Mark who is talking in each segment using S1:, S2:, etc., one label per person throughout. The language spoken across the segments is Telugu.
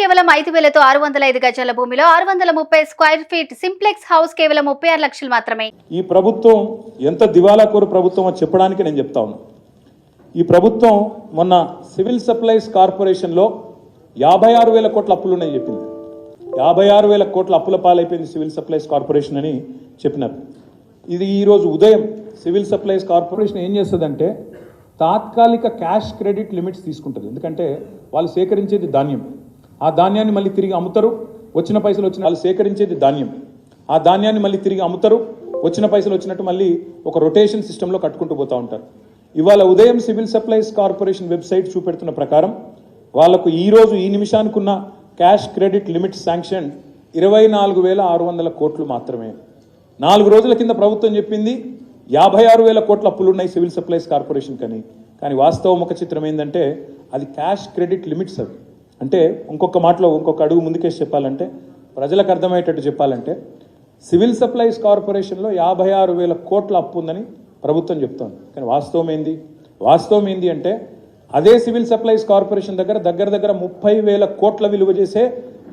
S1: కేవలం ఐదు వేలతో ఆరు వందల ఐదు గజాల భూమిలో ఆరు వందల ముప్పై స్క్వేర్ ఫీట్ సింప్లెక్స్ హౌస్ కేవలం ముప్పై ఆరు లక్షలు మాత్రమే.
S2: ఈ ప్రభుత్వం ఎంత దివాలాకోరు ప్రభుత్వం చెప్పడానికి నేను చెప్తా ఉన్నా. ఈ ప్రభుత్వం మొన్న సివిల్ సప్లైస్ కార్పొరేషన్లో యాభై ఆరు వేల కోట్ల అప్పులు ఉన్నాయి చెప్పింది. యాభై ఆరు వేల కోట్ల అప్పుల పాలైపోయింది సివిల్ సప్లైస్ కార్పొరేషన్ అని చెప్పినారు. ఇది ఈరోజు ఉదయం సివిల్ సప్లైస్ కార్పొరేషన్ ఏం చేస్తుందంటే తాత్కాలిక క్యాష్ క్రెడిట్ లిమిట్స్ తీసుకుంటుంది. ఎందుకంటే వాళ్ళు సేకరించేది ధాన్యం. ఆ ధాన్యాన్ని మళ్ళీ తిరిగి అమ్ముతారు. వచ్చిన పైసలు వచ్చిన వాళ్ళు సేకరించేది ధాన్యం. ఆ ధాన్యాన్ని మళ్ళీ తిరిగి అమ్ముతారు. వచ్చిన పైసలు వచ్చినట్టు మళ్ళీ ఒక రొటేషన్ సిస్టంలో కట్టుకుంటూ పోతూ ఉంటారు. ఇవాళ ఉదయం సివిల్ సప్లైస్ కార్పొరేషన్ వెబ్సైట్ చూపెడుతున్న ప్రకారం వాళ్ళకు ఈరోజు ఈ నిమిషానికి ఉన్న క్యాష్ క్రెడిట్ లిమిట్ శాంక్షన్ ఇరవై నాలుగు వేల ఆరు వందల కోట్లు మాత్రమే. నాలుగు రోజుల కింద ప్రభుత్వం చెప్పింది యాభై ఆరు వేల కోట్ల అప్పులు ఉన్నాయి సివిల్ సప్లైస్ కార్పొరేషన్ కానీ. కానీ వాస్తవ ముఖ చిత్రం ఏంటంటే అది క్యాష్ క్రెడిట్ లిమిట్స్ అవి. అంటే ఇంకొక మాటలో ఇంకొక అడుగు ముందుకేసి చెప్పాలంటే ప్రజలకు అర్థమయ్యేటట్టు చెప్పాలంటే సివిల్ సప్లైస్ కార్పొరేషన్లో యాభై ఆరు వేల కోట్ల అప్పు ఉందని ప్రభుత్వం చెప్తోంది. కానీ వాస్తవం ఏంది? వాస్తవం ఏంది అంటే అదే సివిల్ సప్లైస్ కార్పొరేషన్ దగ్గర దగ్గర దగ్గర ముప్పై వేల కోట్ల విలువ చేసే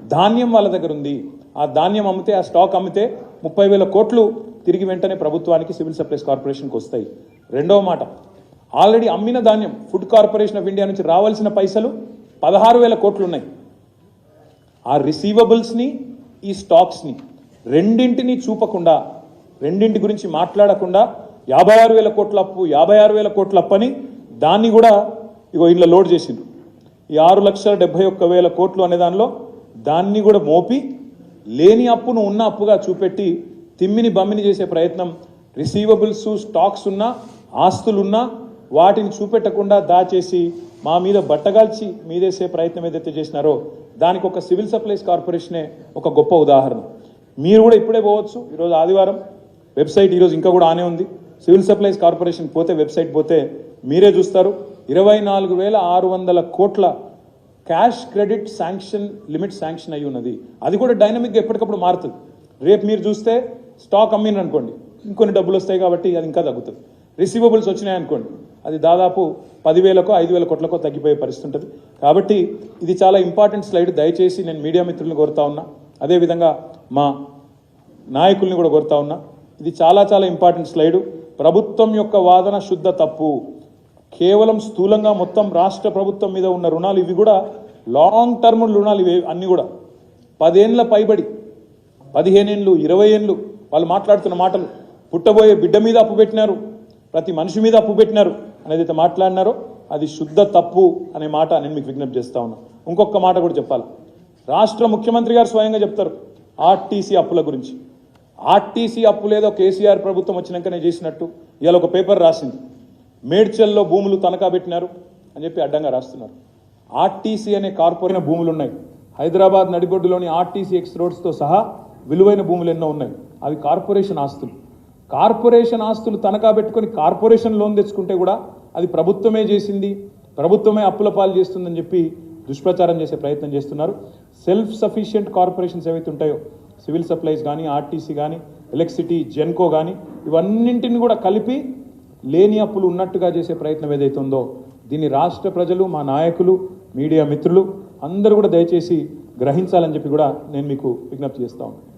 S2: ధాన్యం వాళ్ళ దగ్గర ఉంది. ఆ ధాన్యం అమ్మితే ఆ స్టాక్ అమ్మితే ముప్పై వేల కోట్లు తిరిగి వెంటనే ప్రభుత్వానికి సివిల్ సప్లైస్ కార్పొరేషన్కి వస్తాయి. రెండవ మాట ఆల్రెడీ అమ్మిన ధాన్యం ఫుడ్ కార్పొరేషన్ ఆఫ్ ఇండియా నుంచి రావాల్సిన పైసలు పదహారు వేల కోట్లు ఉన్నాయి ఆ రిసీవబుల్స్ని ఈ స్టాక్స్ని రెండింటిని చూపకుండా రెండింటి గురించి మాట్లాడకుండా యాభై ఆరు వేల కోట్ల అప్పు యాభై ఆరు వేల కోట్ల అప్పని దాన్ని కూడా ఇగో ఇంట్లో లోడ్ చేసిండ్రు. ఈ ఆరు లక్షల డెబ్బై ఒక్క వేల కోట్లు అనే దానిలో దాన్ని కూడా మోపి లేని అప్పును ఉన్న అప్పుగా చూపెట్టి తిమ్మిని బమ్మిని చేసే ప్రయత్నం రిసీవబుల్స్ స్టాక్స్ ఉన్నా ఆస్తులున్నా వాటిని చూపెట్టకుండా దాచేసి మా మీద బట్టగాల్చి మీదేసే ప్రయత్నం ఏదైతే చేసినారో దానికి ఒక సివిల్ సప్లైస్ కార్పొరేషనే ఒక గొప్ప ఉదాహరణ. మీరు కూడా ఇప్పుడే పోవచ్చు. ఈరోజు ఆదివారం వెబ్సైట్ ఈరోజు ఇంకా కూడా ఆనే ఉంది. సివిల్ సప్లైస్ కార్పొరేషన్ పోతే వెబ్సైట్ పోతే మీరే చూస్తారు. ఇరవై నాలుగు వేల ఆరు వందల కోట్ల cash credit sanction limit sanction అయి ఉన్నది. అది కూడా డైనమిక్గా ఎప్పటికప్పుడు మారుతుంది. రేపు మీరు చూస్తే స్టాక్ అమ్మిన అనుకోండి ఇంకొన్ని డబ్బులు వస్తాయి కాబట్టి అది ఇంకా తగ్గుతుంది. రిసీవబుల్స్ వచ్చినాయి అనుకోండి అది దాదాపు పదివేలకో ఐదు వేల కోట్లకో తగ్గిపోయే పరిస్థితి ఉంటుంది. కాబట్టి ఇది చాలా ఇంపార్టెంట్ స్లైడ్. దయచేసి నేను మీడియా మిత్రులను కోరుతా ఉన్నా. అదేవిధంగా మా నాయకుల్ని కూడా కోరుతా ఉన్నా. ఇది చాలా చాలా ఇంపార్టెంట్ స్లైడు. ప్రభుత్వం యొక్క వాదన శుద్ధ తప్పు. కేవలం స్థూలంగా మొత్తం రాష్ట్ర ప్రభుత్వం మీద ఉన్న రుణాలు ఇవి కూడా లాంగ్ టర్మ్ రుణాలు ఇవి అన్నీ కూడా. పదేండ్ల పైబడి పదిహేనేళ్ళు ఇరవై ఏళ్ళు వాళ్ళు మాట్లాడుతున్న మాటలు పుట్టబోయే బిడ్డ మీద అప్పు పెట్టినారు. ప్రతి మనిషి మీద అప్పు పెట్టినారు. అనేది అయితే మాట్లాడినారో అది శుద్ధ తప్పు అనే మాట నేను మీకు విజ్ఞప్తి చేస్తా ఉన్నా. ఇంకొక మాట కూడా చెప్పాలి. రాష్ట్ర ముఖ్యమంత్రి గారు స్వయంగా చెప్తారు ఆర్టీసీ అప్పుల గురించి. ఆర్టీసీ అప్పులేదో కేసీఆర్ ప్రభుత్వం వచ్చినాకనే చేసినట్టు. ఇవాళ ఒక పేపర్ రాసింది. మేడ్చల్లో భూములు తనఖా పెట్టినారు అని చెప్పి అడ్డంగా రాస్తున్నారు. ఆర్టీసీ అనే కార్పొరేట్ భూములు ఉన్నాయి. హైదరాబాద్ నడిబొడ్డులోని ఆర్టీసీ ఎక్స్ రోడ్స్తో సహా విలువైన భూములు ఎన్నో ఉన్నాయి. అవి కార్పొరేషన్ ఆస్తులు. కార్పొరేషన్ ఆస్తులు తనఖా పెట్టుకొని కార్పొరేషన్ లోన్ తెచ్చుకుంటే కూడా అది ప్రభుత్వమే చేసింది ప్రభుత్వమే అప్పుల పాలు చేస్తుందని చెప్పి దుష్ప్రచారం చేసే ప్రయత్నం చేస్తున్నారు. సెల్ఫ్ సఫిషియెంట్ కార్పొరేషన్స్ ఏవైతే ఉంటాయో సివిల్ సప్లైస్ కానీ ఆర్టీసీ కానీ ఎలక్ట్రిసిటీ జెన్కో కానీ ఇవన్నింటిని కూడా కలిపి లేని అప్పులు ఉన్నట్టుగా చేసే ప్రయత్నం ఏదైతే ఉందో దీన్ని రాష్ట్ర ప్రజలు మా నాయకులు మీడియా మిత్రులు అందరూ కూడా దయచేసి గ్రహించాలని చెప్పి కూడా నేను మీకు విజ్ఞప్తి చేస్తా ఉన్నాను.